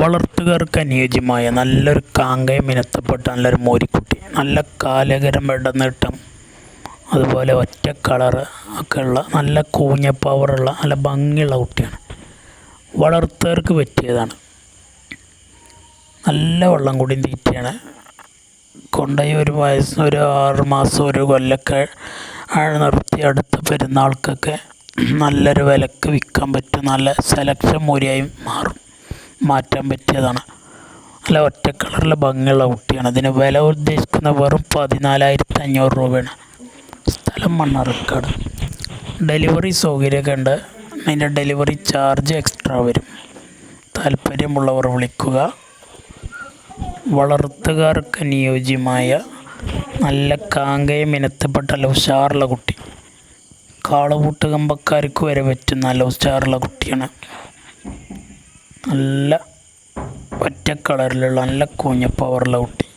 വളർത്തുകാർക്ക് അനുയോജ്യമായ നല്ലൊരു കാങ്കയം മിനത്തപ്പെട്ട നല്ലൊരു മോരിക്കുട്ടി. നല്ല കാലകരം വെടനീട്ടം അതുപോലെ ഒറ്റ കളറ് ഒക്കെ ഉള്ള നല്ല കൂഞ്ഞ പവറുള്ള നല്ല ഭംഗിയുള്ള കുട്ടിയാണ്. വളർത്തുകാർക്ക് പറ്റിയതാണ്. നല്ല വെള്ളം കൂടിയും തീറ്റയാണ്. കൊണ്ടുപോയി ഒരു വയസ്സ് ഒരു ആറ് മാസം ഒരു കൊല്ലൊക്കെ ആണ് നിർത്തി അടുത്ത പെരുന്നാൾക്കൊക്കെ നല്ലൊരു വിലക്ക് വിൽക്കാൻ പറ്റും. നല്ല സെലക്ഷൻ മൂരിയായും മാറും. മാറ്റാൻ പറ്റിയതാണ്. നല്ല ഒറ്റ കളറിലെ ഭംഗിയുള്ള കുട്ടിയാണ് ഇതിന് വില ഉദ്ദേശിക്കുന്ന വെറും പതിനാലായിരത്തി അഞ്ഞൂറ് രൂപയാണ്. സ്ഥലം മണ്ണാർക്കാട്. ഡെലിവറി സൗകര്യമൊക്കെ ഉണ്ട്. അതിന്റെ ഡെലിവറി ചാർജ് എക്സ്ട്രാ വരും. താല്പര്യമുള്ളവർ വിളിക്കുക. വളർത്തുകാർക്ക് അനുയോജ്യമായ നല്ല കാങ്കയം ഇനത്തിൽപ്പെട്ട നല്ല ഉഷാറുള്ള കുട്ടി. കാളപൂട്ട് കമ്പക്കാർക്ക് വരെ പറ്റും നല്ല ഉഷാറുള്ള കുട്ടിയാണ്. നല്ല ഒറ്റ കളറിലുള്ള നല്ല കൂഞ്ഞ കുട്ടി.